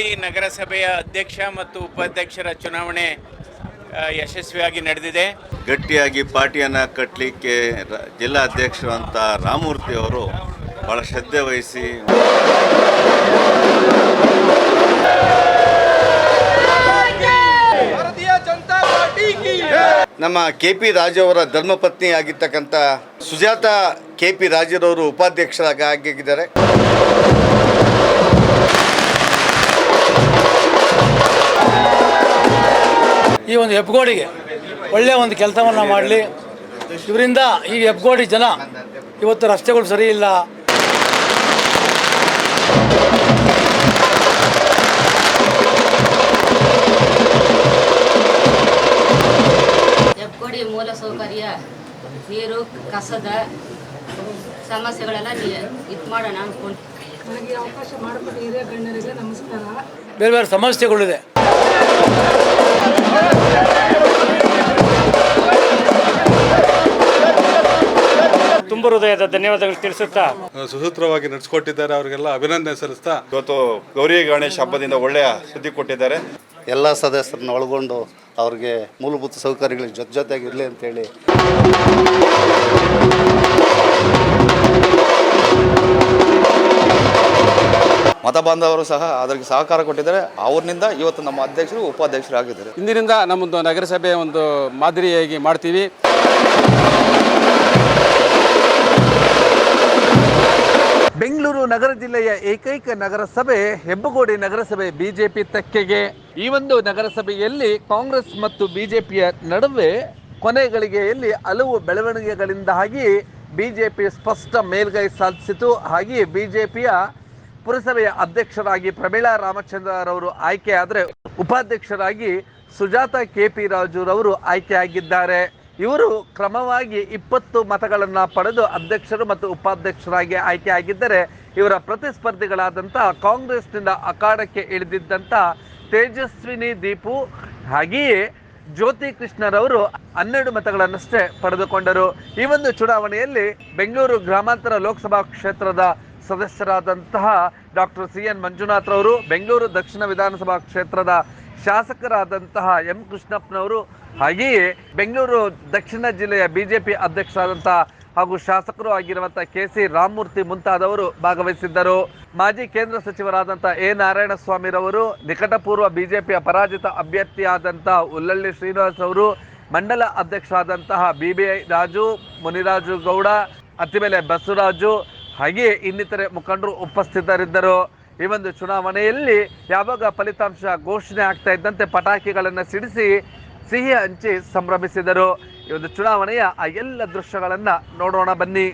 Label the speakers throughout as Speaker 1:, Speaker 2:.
Speaker 1: ಮಾಡಿ ನಗರಸಭೆಯ ಅಧ್ಯಕ್ಷ ಮತ್ತು ಉಪಾಧ್ಯಕ್ಷರ ಚುನಾವಣೆ ಯಶಸ್ವಿಯಾಗಿ ನಡೆದಿದೆ.
Speaker 2: ಗಟ್ಟಿಯಾಗಿ ಪಾರ್ಟಿಯನ್ನು ಕಟ್ಟಲಿಕ್ಕೆ ಜಿಲ್ಲಾ ಅಧ್ಯಕ್ಷರಂತ ಅಂತ ರಾಮಮೂರ್ತಿ ಅವರು ಬಹಳ ಶ್ರದ್ಧೆ ವಹಿಸಿ.
Speaker 3: ನಮ್ಮ ಕೆ ಪಿ ರಾಜವರ ಧರ್ಮಪತ್ನಿ ಆಗಿರ್ತಕ್ಕಂಥ ಸುಜಾತ ಕೆ ಪಿ ರಾಜರವರು ಉಪಾಧ್ಯಕ್ಷರಾಗಿದ್ದಾರೆ
Speaker 4: ಈ ಒಂದು ಹೆಬ್ಗೋಡಿಗೆ ಒಳ್ಳೆಯ ಒಂದು ಕೆಲಸವನ್ನು ಮಾಡಲಿ. ಇವರಿಂದ ಈ ಹೆಬ್ಗೋಡಿ ಜನ ಇವತ್ತು ರಸ್ತೆಗಳು ಸರಿ ಇಲ್ಲ.
Speaker 5: ಹೆಬ್ಗೋಡಿ ಮೂಲಸೌಕರ್ಯ ನೀರು ಕಸದ ಸಮಸ್ಯೆಗಳೆಲ್ಲ ಇದು ಮಾಡೋಣ ಅನ್ಕೊಂಡು
Speaker 6: ನನಗೆ ಅವಕಾಶ ಮಾಡಿಕೊಟ್ಟ ಹಿರಿಯ ಗಣ್ಯರಿಗೆ ನಮಸ್ಕಾರ.
Speaker 4: ಬೇರೆ ಬೇರೆ ಸಮಸ್ಯೆಗಳಿದೆ.
Speaker 7: ತುಂಬ ಹೃದಯದ ಧನ್ಯವಾದಗಳು ತಿಳಿಸುತ್ತಾ.
Speaker 8: ಸುಸೂತ್ರವಾಗಿ ನಡೆಸಿಕೊಟ್ಟಿದ್ದಾರೆ ಅವರಿಗೆಲ್ಲ ಅಭಿನಂದನೆ ಸಲ್ಲಿಸ್ತಾ.
Speaker 9: ಇವತ್ತು ಗೌರಿ ಗಣೇಶ ಹಬ್ಬದಿಂದ ಒಳ್ಳೆಯ ಸುದ್ದಿ ಕೊಟ್ಟಿದ್ದಾರೆ.
Speaker 3: ಎಲ್ಲ ಸದಸ್ಯರನ್ನ ಒಳಗೊಂಡು ಅವ್ರಿಗೆ ಮೂಲಭೂತ ಸೌಕರ್ಯಗಳಿಗೆ ಜೊತೆ ಜೊತೆಗೆ ಇರಲಿ ಅಂತೇಳಿ.
Speaker 9: ಮತ ಬಾಂಧವರು ಸಹ ಅದಕ್ಕೆ ಸಹಕಾರ ಕೊಟ್ಟಿದ್ದಾರೆ. ಅವರಿಂದ ಇವತ್ತು ನಮ್ಮ ಅಧ್ಯಕ್ಷರು ಉಪಾಧ್ಯಕ್ಷರು ಆಗಿದ್ದಾರೆ
Speaker 7: ಇಂದಿನಿಂದ ನಮ್ಮದು ನಗರಸಭೆ ಒಂದು ಮಾದರಿಯಾಗಿ ಮಾಡ್ತೀವಿ.
Speaker 10: ಬೆಂಗಳೂರು ನಗರ ಜಿಲ್ಲೆಯ ಏಕೈಕ ನಗರಸಭೆ ಹೆಬ್ಬಗೋಡಿ ನಗರಸಭೆ ಬಿಜೆಪಿ ತೆಕ್ಕೆಗೆ. ಈ ಒಂದು ನಗರಸಭೆಯಲ್ಲಿ ಕಾಂಗ್ರೆಸ್ ಮತ್ತು ಬಿಜೆಪಿಯ ನಡುವೆ ಕೊನೆಗಳಿಗೆಯಲ್ಲಿ ಹಲವು ಬೆಳವಣಿಗೆಗಳಿಂದಾಗಿ ಬಿಜೆಪಿ ಸ್ಪಷ್ಟ ಮೇಲ್ಗೈ ಸಾಧಿಸಿತು. ಹಾಗೆಯೇ ಬಿಜೆಪಿಯ ಪುರಸಭೆಯ ಅಧ್ಯಕ್ಷರಾಗಿ ಪ್ರಮೀಳಾ ರಾಮಚಂದ್ರರವರು ಆಯ್ಕೆಯಾದರೆ ಉಪಾಧ್ಯಕ್ಷರಾಗಿ ಸುಜಾತ ಕೆ ಪಿ ರಾಜುರವರು ಆಯ್ಕೆಯಾಗಿದ್ದಾರೆ ಇವರು ಕ್ರಮವಾಗಿ ಇಪ್ಪತ್ತು ಮತಗಳನ್ನು ಪಡೆದು ಅಧ್ಯಕ್ಷರು ಮತ್ತು ಉಪಾಧ್ಯಕ್ಷರಾಗಿ ಆಯ್ಕೆಯಾಗಿದ್ದರೆ ಇವರ ಪ್ರತಿಸ್ಪರ್ಧಿಗಳಾದಂಥ ಕಾಂಗ್ರೆಸ್ನಿಂದ ಅಖಾಡಕ್ಕೆ ಇಳಿದಿದ್ದಂಥ ತೇಜಸ್ವಿನಿ ದೀಪು ಹಾಗೆಯೇ ಜ್ಯೋತಿ ಕೃಷ್ಣರವರು ಹನ್ನೆರಡು ಮತಗಳನ್ನಷ್ಟೇ ಪಡೆದುಕೊಂಡರು. ಈ ಒಂದು ಚುನಾವಣೆಯಲ್ಲಿ ಬೆಂಗಳೂರು ಗ್ರಾಮಾಂತರ ಲೋಕಸಭಾ ಕ್ಷೇತ್ರದ ಸದಸ್ಯರಾದಂತಹ ಡಾಕ್ಟರ್ ಸಿ ಎನ್ ಮಂಜುನಾಥ್ ರವರು, ಬೆಂಗಳೂರು ದಕ್ಷಿಣ ವಿಧಾನಸಭಾ ಕ್ಷೇತ್ರದ ಶಾಸಕರಾದಂತಹ ಎಂ. ಕೃಷ್ಣಪ್ಪನವರು, ಹಾಗೆಯೇ ಬೆಂಗಳೂರು ದಕ್ಷಿಣ ಜಿಲ್ಲೆಯ ಬಿಜೆಪಿ ಅಧ್ಯಕ್ಷರಾದಂತಹ ಹಾಗೂ ಶಾಸಕರು ಆಗಿರುವಂತಹ ಕೆ ಸಿ ರಾಮಮೂರ್ತಿ ಮುಂತಾದವರು ಭಾಗವಹಿಸಿದ್ದರು. ಮಾಜಿ ಕೇಂದ್ರ ಸಚಿವರಾದಂತಹ ಎ. ನಾರಾಯಣಸ್ವಾಮಿರವರು ನಿಕಟಪೂರ್ವ ಬಿಜೆಪಿಯ ಪರಾಜಿತ ಅಭ್ಯರ್ಥಿಯಾದಂತಹ ಉಲ್ಲಳ್ಳಿ ಶ್ರೀನಿವಾಸ್ ಅವರು ಮಂಡಲ ಅಧ್ಯಕ್ಷರಾದಂತಹ B B I Raju, Muniraju Gowda Attibele Basavaraju ಹಾಗೆಯೇ ಇನ್ನಿತರೆ ಮುಖಂಡರು ಉಪಸ್ಥಿತರಿದ್ದರು. ಈ ಒಂದು ಚುನಾವಣೆಯಲ್ಲಿ ಯಾವಾಗ ಫಲಿತಾಂಶ ಘೋಷಣೆ ಆಗ್ತಾ ಇದ್ದಂತೆ ಪಟಾಕಿಗಳನ್ನು ಸಿಡಿಸಿ ಸಿಹಿ ಹಂಚಿ ಸಂಭ್ರಮಿಸಿದರು. ಈ ಒಂದು ಚುನಾವಣೆಯ ಆ ಎಲ್ಲ ದೃಶ್ಯಗಳನ್ನು ನೋಡೋಣ ಬನ್ನಿ.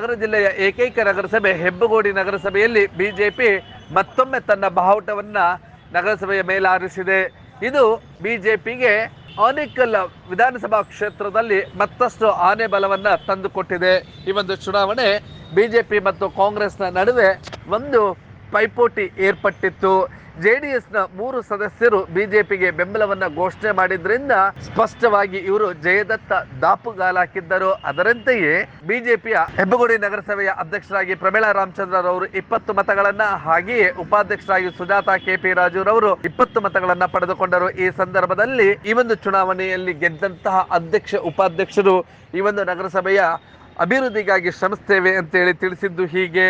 Speaker 10: ನಗರ ಜಿಲ್ಲೆಯ ಏಕೈಕ ನಗರಸಭೆ ಹೆಬ್ಬಗೋಡಿ ನಗರಸಭೆಯಲ್ಲಿ ಬಿಜೆಪಿ ಮತ್ತೊಮ್ಮೆ ತನ್ನ ಬಾವುಟವನ್ನು ನಗರಸಭೆಯ ಮೇಲಾರಿಸಿದೆ. ಇದು ಬಿಜೆಪಿಗೆ ಆನೇಕಲ್ ವಿಧಾನಸಭಾ ಕ್ಷೇತ್ರದಲ್ಲಿ ಮತ್ತಷ್ಟು ಆನೆ ಬಲವನ್ನ ತಂದುಕೊಟ್ಟಿದೆ. ಈ ಒಂದು ಚುನಾವಣೆ ಬಿಜೆಪಿ ಮತ್ತು ಕಾಂಗ್ರೆಸ್ನ ನಡುವೆ ಒಂದು ಪೈಪೋಟಿ ಏರ್ಪಟ್ಟಿತ್ತು. ಜೆಡಿಎಸ್ನ ಮೂರು ಸದಸ್ಯರು ಬಿಜೆಪಿಗೆ ಬೆಂಬಲವನ್ನ ಘೋಷಣೆ ಮಾಡಿದ್ರಿಂದ ಸ್ಪಷ್ಟವಾಗಿ ಇವರು ಜಯದತ್ತ ದಾಪುಗಾಲಾಕಿದ್ದರು. ಅದರಂತೆಯೇ ಬಿಜೆಪಿಯ ಹೆಬ್ಬಗುಡಿ ನಗರಸಭೆಯ ಅಧ್ಯಕ್ಷರಾಗಿ ಪ್ರಮೀಳಾ ರಾಮಚಂದ್ರರವರು ಇಪ್ಪತ್ತು ಮತಗಳನ್ನ ಹಾಗೆಯೇ ಉಪಾಧ್ಯಕ್ಷರಾಗಿ ಸುಜಾತಾ ಕೆಪಿ ರಾಜುರವರು ಇಪ್ಪತ್ತು ಮತಗಳನ್ನ ಪಡೆದುಕೊಂಡರು. ಈ ಸಂದರ್ಭದಲ್ಲಿ ಈ ಒಂದು ಚುನಾವಣೆಯಲ್ಲಿ ಗೆದ್ದಂತಹ ಅಧ್ಯಕ್ಷ, ಉಪಾಧ್ಯಕ್ಷರು ಈ ಒಂದು ನಗರಸಭೆಯ ಅಭಿವೃದ್ಧಿಗಾಗಿ ಶ್ರಮಿಸ್ತೇವೆ ಅಂತೇಳಿ ತಿಳಿಸಿದ್ದು ಹೀಗೆ.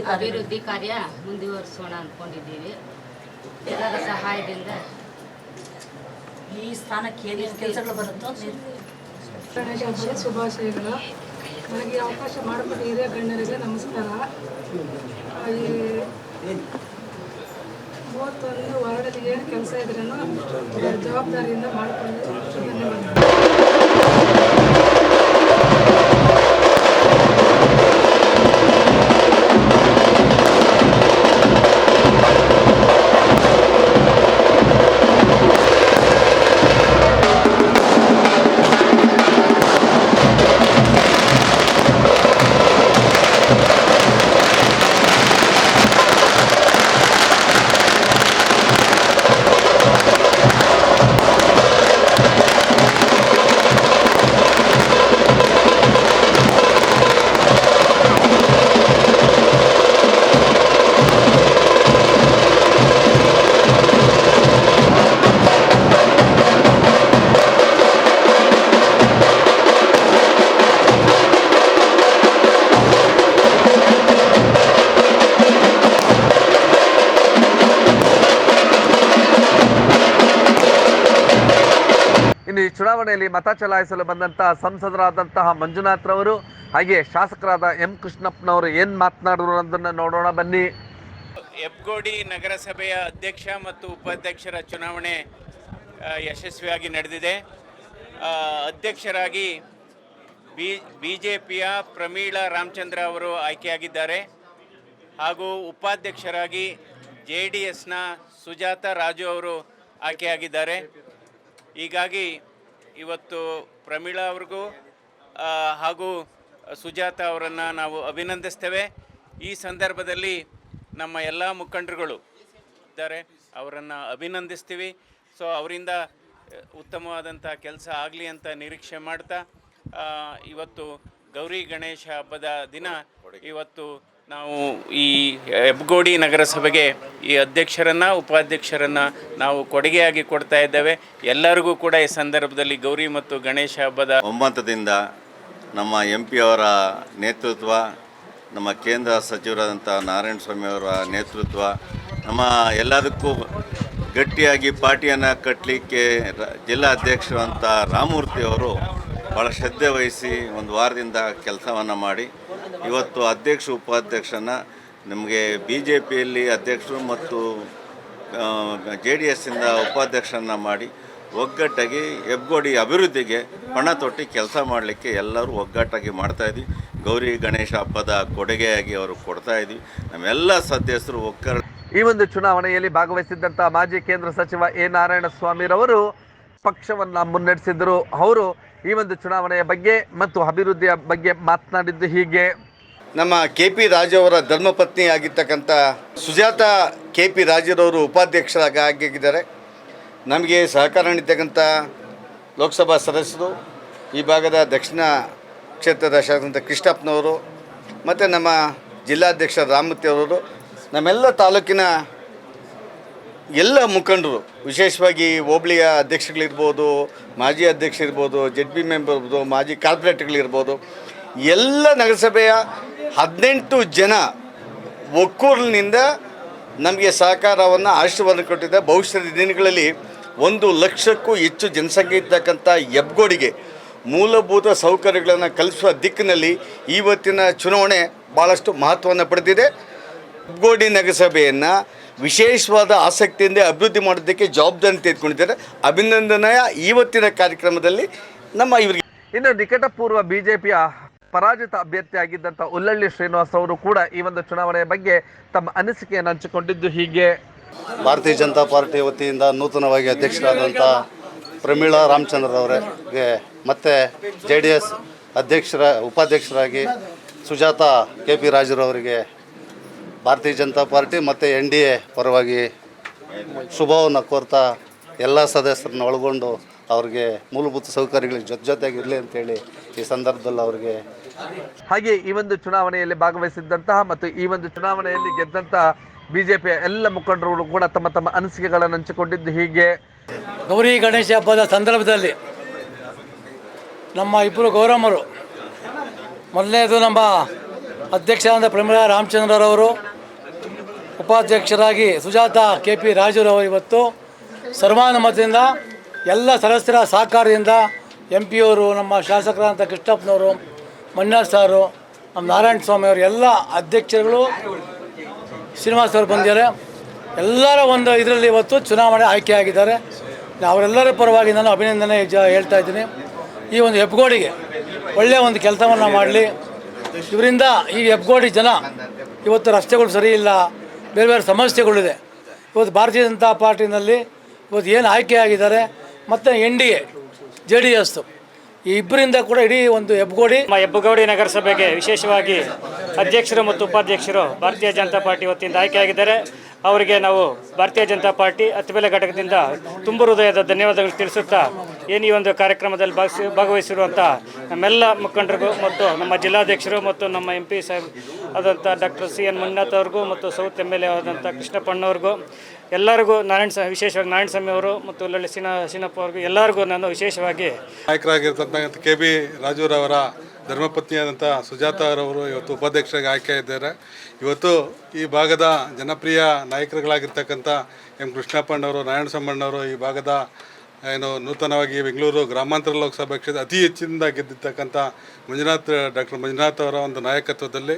Speaker 6: ಅಭಿವೃದ್ಧಿ
Speaker 5: ಅಭಿವೃದ್ಧಿ ಕಾರ್ಯ ಮುಂದುವರಿಸೋಣ ಅಂದ್ಕೊಂಡಿದ್ದೀವಿ ಎಲ್ಲರ ಸಹಾಯದಿಂದ.
Speaker 6: ಈ ಸ್ಥಾನಕ್ಕೆ ಏನೇನು ಕೆಲಸಗಳು ಬರುತ್ತೋ? ಗಣೇಶ ಹಬ್ಬದ ಶುಭಾಶಯಗಳು. ನನಗೆ ಅವಕಾಶ ಮಾಡಿಕೊಟ್ಟ ಹಿರಿಯ ಗಣ್ಯರಿಗೆ ನಮಸ್ಕಾರ. ಈ ಮೂವತ್ತೊಂದು ವಾರ್ಡಲ್ಲಿ ಏನು ಕೆಲಸ ಇದ್ರೂ ಜವಾಬ್ದಾರಿಯಿಂದ ಮಾಡಿಕೊಂಡು ಧನ್ಯವಾದ
Speaker 10: ಇನ್ನು ಈ ಚುನಾವಣೆಯಲ್ಲಿ ಮತ ಚಲಾಯಿಸಲು ಬಂದಂತಹ ಸಂಸದರಾದಂತಹ ಮಂಜುನಾಥ್ರವರು ಹಾಗೆ ಶಾಸಕರಾದ ಎಂ ಕೃಷ್ಣಪ್ಪನವರು ಏನು ಮಾತನಾಡಿದ್ರು ಅನ್ನೋದನ್ನ ನೋಡೋಣ ಬನ್ನಿ.
Speaker 1: ಹೆಬ್ಗೋಡಿ ನಗರಸಭೆಯ ಅಧ್ಯಕ್ಷ ಮತ್ತು ಉಪಾಧ್ಯಕ್ಷರ ಚುನಾವಣೆ ಯಶಸ್ವಿಯಾಗಿ ನಡೆದಿದೆ. ಅಧ್ಯಕ್ಷರಾಗಿ ಬಿ ಬಿ ಜೆ ಪಿಯ ಪ್ರಮೀಳಾ ರಾಮಚಂದ್ರ ಅವರು ಆಯ್ಕೆಯಾಗಿದ್ದಾರೆ. ಹಾಗೂ ಉಪಾಧ್ಯಕ್ಷರಾಗಿ ಜೆ ಡಿ ಎಸ್ನ ಸುಜಾತ ರಾಜು ಅವರು ಆಯ್ಕೆಯಾಗಿದ್ದಾರೆ. ಹೀಗಾಗಿ ಇವತ್ತು ಪ್ರಮೀಳಾ ಅವ್ರಿಗೂ ಹಾಗೂ ಸುಜಾತ ಅವರನ್ನು ನಾವು ಅಭಿನಂದಿಸ್ತೇವೆ. ಈ ಸಂದರ್ಭದಲ್ಲಿ ನಮ್ಮ ಎಲ್ಲ ಮುಖಂಡರುಗಳು ಇದ್ದಾರೆ ಅವರನ್ನು ಅಭಿನಂದಿಸ್ತೀವಿ. ಸೊ ಅವರಿಂದ ಉತ್ತಮವಾದಂಥ ಕೆಲಸ ಆಗಲಿ ಅಂತ ನಿರೀಕ್ಷೆ ಮಾಡ್ತಾ ಇವತ್ತು ಗೌರಿ ಗಣೇಶ ಹಬ್ಬದ ದಿನ ಇವತ್ತು ನಾವು ಈ ಹೆಬ್ಗೋಡಿ ನಗರಸಭೆಗೆ ಈ ಅಧ್ಯಕ್ಷರನ್ನು, ಉಪಾಧ್ಯಕ್ಷರನ್ನು ನಾವು ಕೊಡುಗೆಯಾಗಿ ಕೊಡ್ತಾ ಇದ್ದೇವೆ. ಎಲ್ಲರಿಗೂ ಕೂಡ ಈ ಸಂದರ್ಭದಲ್ಲಿ ಗೌರಿ ಮತ್ತು ಗಣೇಶ ಹಬ್ಬದ
Speaker 2: ಒಮ್ಮತದಿಂದ ನಮ್ಮ ಎಂ ಪಿ ಅವರ ನೇತೃತ್ವ, ನಮ್ಮ ಕೇಂದ್ರ ಸಚಿವರಾದಂಥ ನಾರಾಯಣ ಸ್ವಾಮಿ ಅವರ ನೇತೃತ್ವ, ನಮ್ಮ ಎಲ್ಲದಕ್ಕೂ ಗಟ್ಟಿಯಾಗಿ ಪಾರ್ಟಿಯನ್ನು ಕಟ್ಟಲಿಕ್ಕೆ ಜಿಲ್ಲಾ ಅಧ್ಯಕ್ಷರು ಅಂತ ರಾಮಮೂರ್ತಿ ಅವರು ಭಾಳ ಶ್ರದ್ಧೆ ವಹಿಸಿ ಒಂದು ವಾರದಿಂದ ಕೆಲಸವನ್ನು ಮಾಡಿ ಇವತ್ತು ಅಧ್ಯಕ್ಷ, ಉಪಾಧ್ಯಕ್ಷನ ನಮಗೆ ಬಿ ಜೆ ಪಿಯಲ್ಲಿ ಅಧ್ಯಕ್ಷರು ಮತ್ತು ಜೆ ಡಿ ಎಸ್ಸಿಂದ ಉಪಾಧ್ಯಕ್ಷರನ್ನ ಮಾಡಿ ಒಗ್ಗಟ್ಟಾಗಿ ಹೆಬ್ಗೋಡಿ ಅಭಿವೃದ್ಧಿಗೆ ಪಣ ತೊಟ್ಟಿ ಕೆಲಸ ಮಾಡಲಿಕ್ಕೆ ಎಲ್ಲರೂ ಒಗ್ಗಟ್ಟಾಗಿ ಮಾಡ್ತಾಯಿದ್ವಿ ಗೌರಿ ಗಣೇಶ ಹಬ್ಬದ ಕೊಡುಗೆಯಾಗಿ ಅವರು ಕೊಡ್ತಾ ಇದ್ವಿ. ನಮ್ಮೆಲ್ಲ ಸದಸ್ಯರು ಒಗ್ಗರ
Speaker 10: ಈ ಒಂದು ಚುನಾವಣೆಯಲ್ಲಿ ಭಾಗವಹಿಸಿದ್ದಂಥ ಮಾಜಿ ಕೇಂದ್ರ ಸಚಿವ ಎ. ನಾರಾಯಣ ಸ್ವಾಮಿರವರು ಪಕ್ಷವನ್ನ ಮುನ್ನಡೆಸಿದರು ಅವರು ಈ ಒಂದು ಚುನಾವಣೆಯ ಬಗ್ಗೆ ಮತ್ತು ಅಭಿವೃದ್ಧಿಯ ಬಗ್ಗೆ ಮಾತನಾಡಿದ್ದು ಹೀಗೆ.
Speaker 3: ನಮ್ಮ ಕೆ ಪಿ ರಾಜವರ ಧರ್ಮಪತ್ನಿ ಆಗಿರ್ತಕ್ಕಂಥ ಸುಜಾತ ಕೆ ಪಿ ರಾಜರವರು ಉಪಾಧ್ಯಕ್ಷರಾಗಿ ಆಗಿದ್ದಾರೆ. ನಮಗೆ ಸಹಕಾರ ನೀಡ್ತಕ್ಕಂಥ ಲೋಕಸಭಾ ಸದಸ್ಯರು, ಈ ಭಾಗದ ದಕ್ಷಿಣ ಕ್ಷೇತ್ರದ ಶಾಸಕಂಥ ಕೃಷ್ಣಪ್ಪನವರು ಮತ್ತು ನಮ್ಮ ಜಿಲ್ಲಾಧ್ಯಕ್ಷ ರಾಮಮೂರ್ತಿ ಅವರು ನಮ್ಮೆಲ್ಲ ತಾಲೂಕಿನ ಎಲ್ಲ ಮುಖಂಡರು, ವಿಶೇಷವಾಗಿ ಹೋಬಳಿಯ ಅಧ್ಯಕ್ಷಗಳಿರ್ಬೋದು ಮಾಜಿ ಅಧ್ಯಕ್ಷರಿರ್ಬೋದು ಜೆಡ್ ಪಿ ಮೆಂಬರ್ ಇರ್ಬೋದು, ಮಾಜಿ ಕಾರ್ಪೊರೇಟ್ಗಳಿರ್ಬೋದು ಎಲ್ಲ ನಗರಸಭೆಯ ಹದಿನೆಂಟು ಜನ ಒಕ್ಕೂರಿನಿಂದ ನಮಗೆ ಸಹಕಾರವನ್ನು ಆಶೀರ್ವಾದ ಕೊಟ್ಟಿದೆ. ಭವಿಷ್ಯದ ದಿನಗಳಲ್ಲಿ ಒಂದು ಲಕ್ಷಕ್ಕೂ ಹೆಚ್ಚು ಜನಸಂಖ್ಯೆ ಇರ್ತಕ್ಕಂಥ ಹೆಬ್ಗೋಡಿಗೆ ಮೂಲಭೂತ ಸೌಕರ್ಯಗಳನ್ನು ಕಲಿಸುವ ದಿಕ್ಕಿನಲ್ಲಿ ಇವತ್ತಿನ ಚುನಾವಣೆ ಭಾಳಷ್ಟು ಮಹತ್ವವನ್ನು ಪಡೆದಿದೆ. ಹೆಬ್ಗೋಡಿ ನಗರಸಭೆಯನ್ನು ವಿಶೇಷವಾದ ಆಸಕ್ತಿಯಿಂದ ಅಭಿವೃದ್ಧಿ ಮಾಡೋದಕ್ಕೆ ಜವಾಬ್ದಾರಿ ತೆಗೆದುಕೊಂಡಿದ್ದಾರೆ. ಅಭಿನಂದನೆಯ ಇವತ್ತಿನ ಕಾರ್ಯಕ್ರಮದಲ್ಲಿ ನಮ್ಮ ಇವರಿಗೆ
Speaker 10: ಇನ್ನು ನಿಕಟಪೂರ್ವ ಬಿಜೆಪಿಯ ಪರಾಜಿತ ಅಭ್ಯರ್ಥಿಯಾಗಿದ್ದಂಥ ಉಲ್ಲಳ್ಳಿ ಶ್ರೀನಿವಾಸ್ ಅವರು ಕೂಡ ಈ ಒಂದು ಚುನಾವಣೆಯ ಬಗ್ಗೆ ತಮ್ಮ ಅನಿಸಿಕೆಯನ್ನು ಹಂಚಿಕೊಂಡಿದ್ದು ಹೀಗೆ.
Speaker 11: ಭಾರತೀಯ ಜನತಾ ಪಾರ್ಟಿ ವತಿಯಿಂದ ನೂತನವಾಗಿ ಅಧ್ಯಕ್ಷರಾದಂಥ ಪ್ರಮೀಳಾ ರಾಮಚಂದ್ರ ಅವರಿಗೆ ಮತ್ತು ಜೆ ಡಿ ಎಸ್ ಅಧ್ಯಕ್ಷರ, ಉಪಾಧ್ಯಕ್ಷರಾಗಿ ಸುಜಾತ ಕೆ ಪಿ ರಾಜರವರಿಗೆ ಭಾರತೀಯ ಜನತಾ ಪಾರ್ಟಿ ಮತ್ತು ಎನ್ ಡಿ ಎ ಪರವಾಗಿ ಶುಭವನ್ನು ಕೋರ್ತಾ ಎಲ್ಲ ಸದಸ್ಯರನ್ನ ಒಳಗೊಂಡು ಅವ್ರಿಗೆ ಮೂಲಭೂತ ಸೌಕರ್ಯಗಳಿಗೆ ಜೊತೆ ಜೊತೆಗೆ ಇರಲಿ ಅಂತೇಳಿ ಈ ಸಂದರ್ಭದಲ್ಲಿ ಅವರಿಗೆ
Speaker 10: ಹಾಗೆ ಈ ಒಂದು ಚುನಾವಣೆಯಲ್ಲಿ ಭಾಗವಹಿಸಿದ್ದಂತಹ ಮತ್ತು ಈ ಒಂದು ಚುನಾವಣೆಯಲ್ಲಿ ಗೆದ್ದಂತಹ ಬಿಜೆಪಿಯ ಎಲ್ಲ ಮುಖಂಡರು ಕೂಡ ತಮ್ಮ ತಮ್ಮ ಅನಿಸಿಕೆಗಳನ್ನು ಹಂಚಿಕೊಂಡಿದ್ದು ಹೀಗೆ.
Speaker 4: ಗೌರಿ ಗಣೇಶ ಹಬ್ಬದ ಸಂದರ್ಭದಲ್ಲಿ ನಮ್ಮ ಇಬ್ಬರು ಗೌರಮ್ಮರು ಮೊದಲನೇದು ನಮ್ಮ ಅಧ್ಯಕ್ಷರಾದ ಪ್ರಮೀಳಾ ರಾಮಚಂದ್ರರವರು ಉಪಾಧ್ಯಕ್ಷರಾಗಿ ಸುಜಾತ ಕೆ ಪಿ ರಾಜುರವರು ಇವತ್ತು ಸರ್ವಾನುಮತದಿಂದ, ಎಲ್ಲ ಸದಸ್ಯರ ಸಹಕಾರದಿಂದ ಎಂ ಪಿಯವರು ನಮ್ಮ ಶಾಸಕರಾದಂಥ ಕೃಷ್ಣಪ್ಪನವರು ಮಣ್ಣಾರ್ ಸಾರು, ನಮ್ಮ ನಾರಾಯಣ ಸ್ವಾಮಿ ಅವರು, ಎಲ್ಲ ಅಧ್ಯಕ್ಷರುಗಳು, ಶ್ರೀನಿವಾಸ್ ಅವರು ಬಂದಿದ್ದಾರೆ. ಎಲ್ಲರ ಒಂದು ಇದರಲ್ಲಿ ಇವತ್ತು ಚುನಾವಣೆ ಆಯ್ಕೆಯಾಗಿದ್ದಾರೆ ಅವರೆಲ್ಲರ ಪರವಾಗಿ ನಾನು ಅಭಿನಂದನೆ ಹೇಳ್ತಾ ಇದ್ದೀನಿ. ಈ ಒಂದು ಹೆಬ್ಗೋಡಿಗೆ ಒಳ್ಳೆಯ ಒಂದು ಕೆಲಸವನ್ನು ಮಾಡಲಿ. ಇವರಿಂದ ಈ ಹೆಬ್ಗೋಡಿ ಜನ ಇವತ್ತು ರಸ್ತೆಗಳು ಸರಿ ಇಲ್ಲ, ಬೇರೆ ಬೇರೆ ಸಮಸ್ಯೆಗಳಿದೆ. ಇವತ್ತು ಭಾರತೀಯ ಜನತಾ ಪಾರ್ಟಿನಲ್ಲಿ ಇವತ್ತು ಏನು ಆಯ್ಕೆಯಾಗಿದ್ದಾರೆ ಮತ್ತು N D A, J D S ಈ ಇಬ್ಬರಿಂದ ಕೂಡ ಇಡೀ ಒಂದು ಹೆಬ್ಬಗೋಡಿ.
Speaker 12: ನಮ್ಮ ಹೆಬ್ಬಗೋಡಿ ನಗರಸಭೆಗೆ ವಿಶೇಷವಾಗಿ ಅಧ್ಯಕ್ಷರು ಮತ್ತು ಉಪಾಧ್ಯಕ್ಷರು ಭಾರತೀಯ ಜನತಾ ಪಾರ್ಟಿ ವತಿಯಿಂದ ಆಯ್ಕೆಯಾಗಿದ್ದಾರೆ ಅವರಿಗೆ ನಾವು ಭಾರತೀಯ ಜನತಾ ಪಾರ್ಟಿ ಅತಿಬೆಲೆ ಘಟಕದಿಂದ ತುಂಬ ಹೃದಯದ ಧನ್ಯವಾದಗಳು ತಿಳಿಸುತ್ತಾ ಏನು ಈ ಒಂದು ಕಾರ್ಯಕ್ರಮದಲ್ಲಿ ಭಾಗಿಸಿ ಭಾಗವಹಿಸಿರುವಂಥ ನಮ್ಮೆಲ್ಲ ಮುಖಂಡರಿಗೂ ಮತ್ತು ನಮ್ಮ ಜಿಲ್ಲಾಧ್ಯಕ್ಷರು ಮತ್ತು ನಮ್ಮ ಎಂ ಪಿ ಸಾಹೇಬ್ ಆದಂಥ ಡಾಕ್ಟರ್ ಸಿ ಎನ್ ಮಂಜುನಾಥ್ ಅವ್ರಿಗೂ ಮತ್ತು ಸೌತ್ ಎಂ ಎಲ್ ಎ ಆದಂಥ ಕೃಷ್ಣಪ್ಪಣ್ಣವ್ರಿಗೂ ಎಲ್ಲರಿಗೂ ನಾರಾಯಣ ಸ್ವಾಮಿ, ವಿಶೇಷವಾಗಿ ನಾರಾಯಣ ಸ್ವಾಮಿ ಅವರು ಮತ್ತು ಲಳ್ಳಿ ಸಿನ ಸೀನಪ್ಪ ಅವ್ರಿಗೂ ಎಲ್ಲರಿಗೂ ನಾನು ವಿಶೇಷವಾಗಿ
Speaker 8: ನಾಯಕರಾಗಿರ್ತಕ್ಕಂಥ ಕೆ ಬಿ ರಾಜೂರವರ ಧರ್ಮಪತ್ನಿಯಾದಂಥ ಸುಜಾತ ಅವರವರು ಇವತ್ತು ಉಪಾಧ್ಯಕ್ಷರಾಗಿ ಆಯ್ಕೆ ಇದ್ದಾರೆ. ಇವತ್ತು ಈ ಭಾಗದ ಜನಪ್ರಿಯ ನಾಯಕರುಗಳಾಗಿರ್ತಕ್ಕಂಥ ಎಂ ಕೃಷ್ಣಪ್ಪಣ್ಣವರು, ನಾರಾಯಣ ಸಮ್ಮಣ್ಣವರು ಈ ಭಾಗದ ಏನು, ನೂತನವಾಗಿ ಬೆಂಗಳೂರು ಗ್ರಾಮಾಂತರ ಲೋಕಸಭಾ ಕ್ಷೇತ್ರ ಅತಿ ಹೆಚ್ಚಿನಿಂದ ಗೆದ್ದಿರ್ತಕ್ಕಂಥ ಮಂಜುನಾಥ್, ಡಾಕ್ಟರ್ ಮಂಜುನಾಥ್ ಅವರ ಒಂದು ನಾಯಕತ್ವದಲ್ಲಿ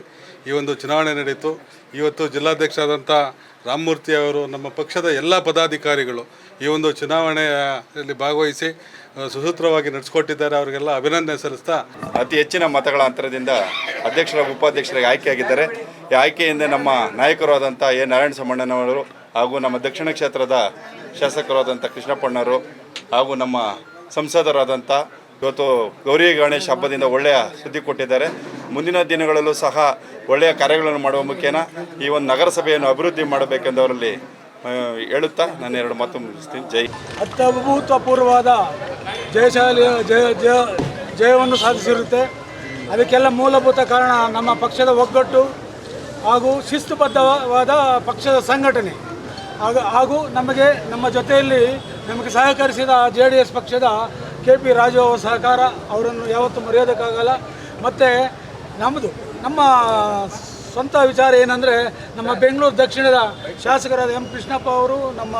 Speaker 8: ಈ ಒಂದು ಚುನಾವಣೆ ನಡೆಯಿತು ಇವತ್ತು ಜಿಲ್ಲಾಧ್ಯಕ್ಷರಾದಂಥ ರಾಮಮೂರ್ತಿ ಅವರು ನಮ್ಮ ಪಕ್ಷದ ಎಲ್ಲ ಪದಾಧಿಕಾರಿಗಳು ಈ ಒಂದು ಚುನಾವಣೆಯಲ್ಲಿ ಭಾಗವಹಿಸಿ ಸುಸೂತ್ರವಾಗಿ ನಡೆಸ್ಕೊಟ್ಟಿದ್ದಾರೆ. ಅವರಿಗೆಲ್ಲ ಅಭಿನಂದನೆ ಸಲ್ಲಿಸ್ತಾ
Speaker 9: ಅತಿ ಹೆಚ್ಚಿನ ಮತಗಳ ಅಂತರದಿಂದ ಅಧ್ಯಕ್ಷರಾಗಿ, ಉಪಾಧ್ಯಕ್ಷರಾಗಿ ಆಯ್ಕೆಯಾಗಿದ್ದಾರೆ. ಈ ಆಯ್ಕೆಯಿಂದ ನಮ್ಮ ನಾಯಕರಾದಂಥ ಎ. ನಾರಾಯಣ ಸಮ್ಮಣ್ಣನವರು ಹಾಗೂ ನಮ್ಮ ದಕ್ಷಿಣ ಕ್ಷೇತ್ರದ ಶಾಸಕರಾದಂಥ ಕೃಷ್ಣಪ್ಪಣ್ಣವರು ಹಾಗೂ ನಮ್ಮ ಸಂಸದರಾದಂಥ ಇವತ್ತು ಗೌರಿ ಗಣೇಶ ಹಬ್ಬದಿಂದ ಒಳ್ಳೆಯ ಸುದ್ದಿ ಕೊಟ್ಟಿದ್ದಾರೆ. ಮುಂದಿನ ದಿನಗಳಲ್ಲೂ ಸಹ ಒಳ್ಳೆಯ ಕಾರ್ಯಗಳನ್ನು ಮಾಡುವ ಮುಖೇನ ಈ ಒಂದು ನಗರಸಭೆಯನ್ನು ಅಭಿವೃದ್ಧಿ ಮಾಡಬೇಕೆಂದು ಅವರಲ್ಲಿ ಹೇಳುತ್ತಾ ನಾನು ಎರಡು ಮಾತು ಮುಗಿಸ್ತೀನಿ. ಜೈ
Speaker 4: ಅತ್ಯಭೂತಪೂರ್ವವಾದ ಜಯಶಾಲಿ ಜಯ ಜಯ ಜಯವನ್ನು ಸಾಧಿಸಿರುತ್ತೆ. ಅದಕ್ಕೆಲ್ಲ ಮೂಲಭೂತ ಕಾರಣ ನಮ್ಮ ಪಕ್ಷದ ಒಗ್ಗಟ್ಟು ಹಾಗೂ ಶಿಸ್ತುಬದ್ಧವಾದ ಪಕ್ಷದ ಸಂಘಟನೆ. ಹಾಗೂ ನಮಗೆ ನಮ್ಮ ಜೊತೆಯಲ್ಲಿ ನಮಗೆ ಸಹಕರಿಸಿದ ಜೆ ಡಿ ಎಸ್ ಪಕ್ಷದ ಕೆ ಪಿ ರಾಜು ಅವರ ಸಹಕಾರ, ಅವರನ್ನು ಯಾವತ್ತೂ ಮರೆಯೋದಕ್ಕಾಗಲ್ಲ. ಮತ್ತು ನಮ್ಮದು, ನಮ್ಮ ಸ್ವಂತ ವಿಚಾರ ಏನಂದರೆ, ನಮ್ಮ ಬೆಂಗಳೂರು ದಕ್ಷಿಣದ ಶಾಸಕರಾದ ಎಂ ಕೃಷ್ಣಪ್ಪ ಅವರು, ನಮ್ಮ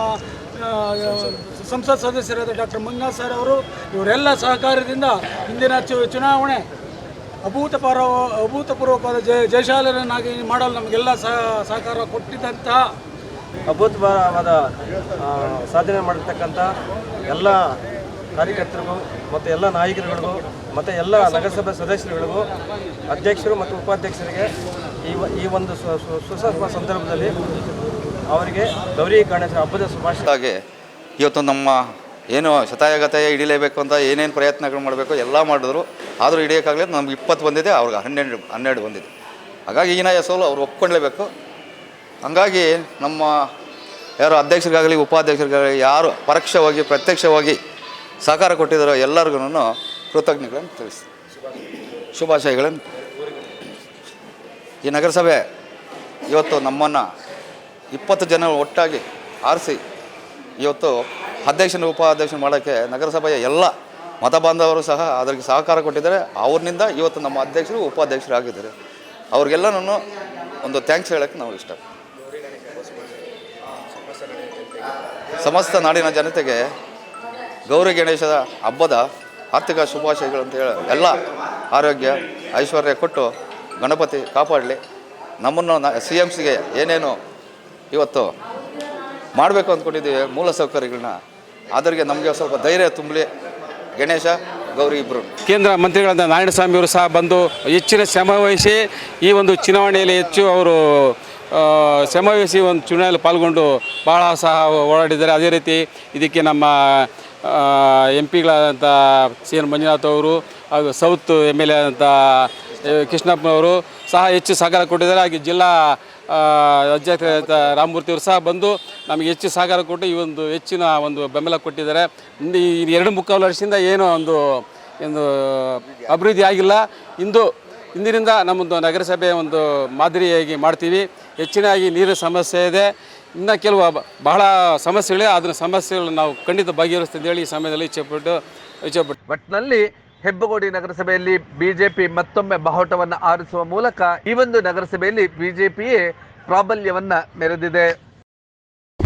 Speaker 4: ಸಂಸತ್ ಸದಸ್ಯರಾದ ಡಾಕ್ಟರ್ ಮಂಗಾ ಸರ್ ಅವರು, ಇವರೆಲ್ಲ ಸಹಕಾರದಿಂದ ಇಂದಿನ ಚುನಾವಣೆ ಅಭೂತಪೂರ್ವ ಅಭೂತಪೂರ್ವಕವಾದ ಜಯ ಜಯಶಾಲರನ್ನಾಗಿ ಮಾಡಲು ನಮಗೆಲ್ಲ ಸಹ, ಸಹಕಾರ ಕೊಟ್ಟಿದ್ದಂತಹ
Speaker 12: ಅದ್ಭುತವಾದ ಸಾಧನೆ ಮಾಡಿರ್ತಕ್ಕಂಥ ಎಲ್ಲ ಕಾರ್ಯಕರ್ತರಿಗೂ ಮತ್ತು ಎಲ್ಲ ನಾಯಕರುಗಳಿಗೂ ಮತ್ತು ಎಲ್ಲ ನಗರಸಭೆ ಸದಸ್ಯರುಗಳಿಗೂ, ಅಧ್ಯಕ್ಷರು ಮತ್ತು ಉಪಾಧ್ಯಕ್ಷರಿಗೆ ಈ ಈ ಒಂದು ಸುಸಭ ಸಂದರ್ಭದಲ್ಲಿ ಅವರಿಗೆ ಗೌರಿ ಗಣೇಶ ಹಬ್ಬದ
Speaker 9: ಶುಭಾಶಯವಾಗಿ ಇವತ್ತು ನಮ್ಮ ಏನು ಶತಾಯಗತಾಯ ಹಿಡಿಲೇಬೇಕು ಅಂತ ಏನೇನು ಪ್ರಯತ್ನಗಳು ಮಾಡಬೇಕು ಎಲ್ಲ ಮಾಡಿದ್ರು. ಆದರೂ ಹಿಡಿಯೋಕ್ಕಾಗಲಿ ನಮ್ಗೆ ಇಪ್ಪತ್ತು ಬಂದಿದೆ, ಅವ್ರಿಗೆ ಹನ್ನೆರಡು ಹನ್ನೆರಡು ಬಂದಿದೆ. ಹಾಗಾಗಿ ಈನಾಯ ಸೋಲು ಅವ್ರು ಒಪ್ಕೊಳ್ಳೇಬೇಕು ಹಾಗಾಗಿ ನಮ್ಮ ಯಾರು ಅಧ್ಯಕ್ಷರಿಗಾಗಲಿ, ಉಪಾಧ್ಯಕ್ಷರಿಗಾಗಲಿ, ಯಾರು ಪರೋಕ್ಷವಾಗಿ, ಪ್ರತ್ಯಕ್ಷವಾಗಿ ಸಹಕಾರ ಕೊಟ್ಟಿದ್ದಾರೋ ಎಲ್ಲರಿಗೂ ಕೃತಜ್ಞತೆಗಳನ್ನು ತಿಳಿಸಿ ಶುಭಾಶಯಗಳನ್ನು ಈ ನಗರಸಭೆ ಇವತ್ತು ನಮ್ಮನ್ನು ಇಪ್ಪತ್ತು ಜನ ಒಟ್ಟಾಗಿ ಆರಿಸಿ, ಇವತ್ತು ಅಧ್ಯಕ್ಷನ, ಉಪಾಧ್ಯಕ್ಷನ ಮಾಡೋಕ್ಕೆ ನಗರಸಭೆಯ ಎಲ್ಲ ಮತ ಬಾಂಧವರು ಸಹ ಅದಕ್ಕೆ ಸಹಕಾರ ಕೊಟ್ಟಿದ್ದಾರೆ. ಅವ್ರನಿಂದ ಇವತ್ತು ನಮ್ಮ ಅಧ್ಯಕ್ಷರು, ಉಪಾಧ್ಯಕ್ಷರು ಆಗಿದ್ದಾರೆ. ಅವ್ರಿಗೆಲ್ಲನೂ ಒಂದು ಥ್ಯಾಂಕ್ಸ್ ಹೇಳೋಕ್ಕೆ ನಾವು ಇಷ್ಟ ಸಮಸ್ತ ನಾಡಿನ ಜನತೆಗೆ ಗೌರಿ ಗಣೇಶದ ಹಬ್ಬದ ಆರ್ಥಿಕ ಶುಭಾಶಯಗಳು ಅಂತ ಹೇಳಿ ಎಲ್ಲ ಆರೋಗ್ಯ, ಐಶ್ವರ್ಯ ಕೊಟ್ಟು ಗಣಪತಿ ಕಾಪಾಡಲಿ. ನಮ್ಮನ್ನು ಸಿ ಎಂ ಸಿಗೆ ಏನೇನು ಇವತ್ತು ಮಾಡಬೇಕು ಅಂದ್ಕೊಂಡಿದ್ದೀವಿ ಮೂಲ ಸೌಕರ್ಯಗಳನ್ನ ಅದರಿಗೆ ನಮಗೆ ಸ್ವಲ್ಪ ಧೈರ್ಯ ತುಂಬಲಿ. ಗಣೇಶ, ಗೌರಿ ಇಬ್ಬರು
Speaker 7: ಕೇಂದ್ರ ಮಂತ್ರಿಗಳಾದ ನಾರಾಯಣಸ್ವಾಮಿಯವರು ಸಹ ಬಂದು ಹೆಚ್ಚಿನ ಶ್ರಮ ವಹಿಸಿ ಈ ಒಂದು ಚುನಾವಣೆಯಲ್ಲಿ ಹೆಚ್ಚು ಅವರು ವಹಿಸಿ ಒಂದು ಚುನಾವಣೆಯಲ್ಲಿ ಪಾಲ್ಗೊಂಡು ಭಾಳ ಸಹ ಓಡಾಡಿದ್ದಾರೆ. ಅದೇ ರೀತಿ ಇದಕ್ಕೆ ನಮ್ಮ ಎಂ ಪಿಗಳಾದಂಥ ಸಿ ಎನ್ ಮಂಜುನಾಥ್ ಅವರು ಹಾಗೂ ಸೌತ್ ಎಂ ಎಲ್ ಎ ಆದಂಥ ಕೃಷ್ಣಪ್ಪನವರು ಸಹ ಹೆಚ್ಚು ಸಹಕಾರ ಕೊಟ್ಟಿದ್ದಾರೆ. ಹಾಗೆ ಜಿಲ್ಲಾ ಅಧ್ಯಕ್ಷ ರಾಮಮೂರ್ತಿ ಅವರು ಸಹ ಬಂದು ನಮಗೆ ಹೆಚ್ಚು ಸಹಕಾರ ಕೊಟ್ಟು ಈ ಒಂದು ಹೆಚ್ಚಿನ ಒಂದು ಬೆಂಬಲ ಕೊಟ್ಟಿದ್ದಾರೆ. ಈ ಎರಡು ಮುಕ್ಕಾಲು ವರ್ಷದಿಂದ ಏನೋ ಒಂದು ಒಂದು ಅಭಿವೃದ್ಧಿ ಆಗಿಲ್ಲ. ಇಂದು ಇಂದಿನಿಂದ ನಮ್ಮದು ನಗರಸಭೆ ಒಂದು ಮಾದರಿಯಾಗಿ ಮಾಡ್ತೀವಿ. ಹೆಚ್ಚಿನಾಗಿ ನೀರಿನ ಸಮಸ್ಯೆ ಇದೆ. ಇನ್ನು ಕೆಲವು ಬಹಳ ಸಮಸ್ಯೆಗಳೇ ಅದನ್ನ ಸಮಸ್ಯೆಗಳು ನಾವು ಖಂಡಿತ ಬಗೆಹರಿಸ್ತೀವಿ ಹೇಳಿ ಈ ಸಮಯದಲ್ಲಿ ಇಚ್ಛೆಪಟ್ಟು ಇಚ್ಛೆಪಟ್ಟು.
Speaker 10: ಒಟ್ಟಿನಲ್ಲಿ ಹೆಬ್ಬಗೋಡಿ ನಗರಸಭೆಯಲ್ಲಿ ಬಿಜೆಪಿ ಮತ್ತೊಮ್ಮೆ ಬಾವುಟವನ್ನು ಆರಿಸುವ ಮೂಲಕ ಈ ಒಂದು ನಗರಸಭೆಯಲ್ಲಿ ಬಿಜೆಪಿಯೇ ಪ್ರಾಬಲ್ಯವನ್ನು ಮೆರೆದಿದೆ.